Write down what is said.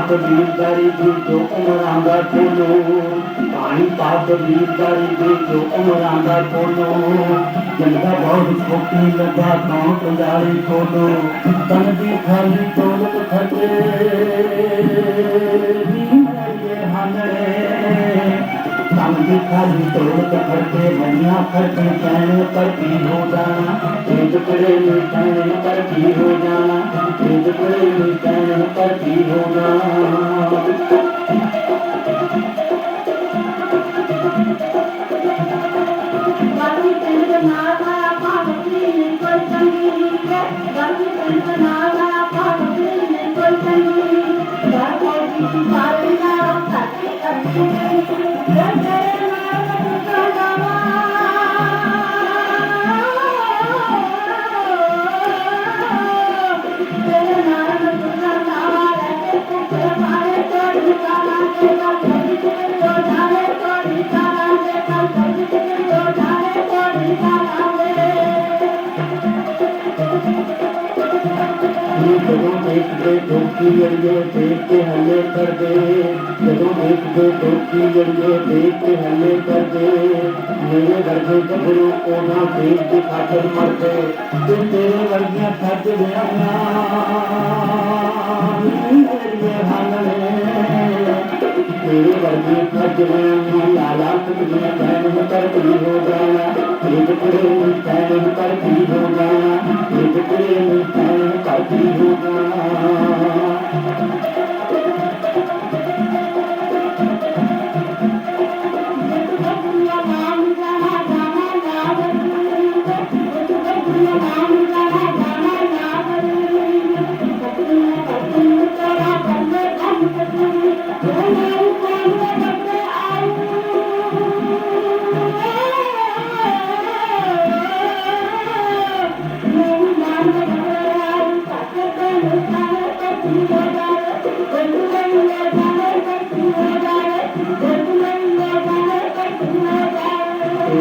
पाद वीरदारी दी जो उमरां दा कोलो पानी पाद वीरदारी दी जो उमरां दा कोलो जंदा बहुत खोटी लगा कौन कंजारी कोलो तन भी खाली तो खटे तन खाली तो खटे मनिया खटे कहने पर भी हो जाना। तेज प्रेम कहने पर भी हो जाना। तेज प्रेम कहने पति होना Thank you. ਜਦੋਂ ਦੇਖਦੇ ਧੋਖੀ ਜੜੀਏ ਦੇਖ ਕੇ ਹੱਲੇ ਕਰਦੇ ਜਦੋਂ ਦੇਖਦੇ ਧੋਖੀ ਜੜੀਏ ਦੇਖ ਕੇ ਹੱਲੇ ਕਰਦੇ ਮੇਰੇ ਵਰਗੇ ਗੱਭਰੂ ਉਹਨਾਂ ਦੇਖ ਕੇ ਖਾਤਰ ਮਰਦੇ ਤੇ ਤੇਰੇ ਵਰਗੀਆਂ ਸੱਜ ਵਿਆਹਾਂ। तेरे वर्गी में फट जाना लाला तुम्हें बहन होकर भी हो जाना एक टुकड़े में धन कर भी हो जाना एक टुकड़े में धन कर भी हो जाना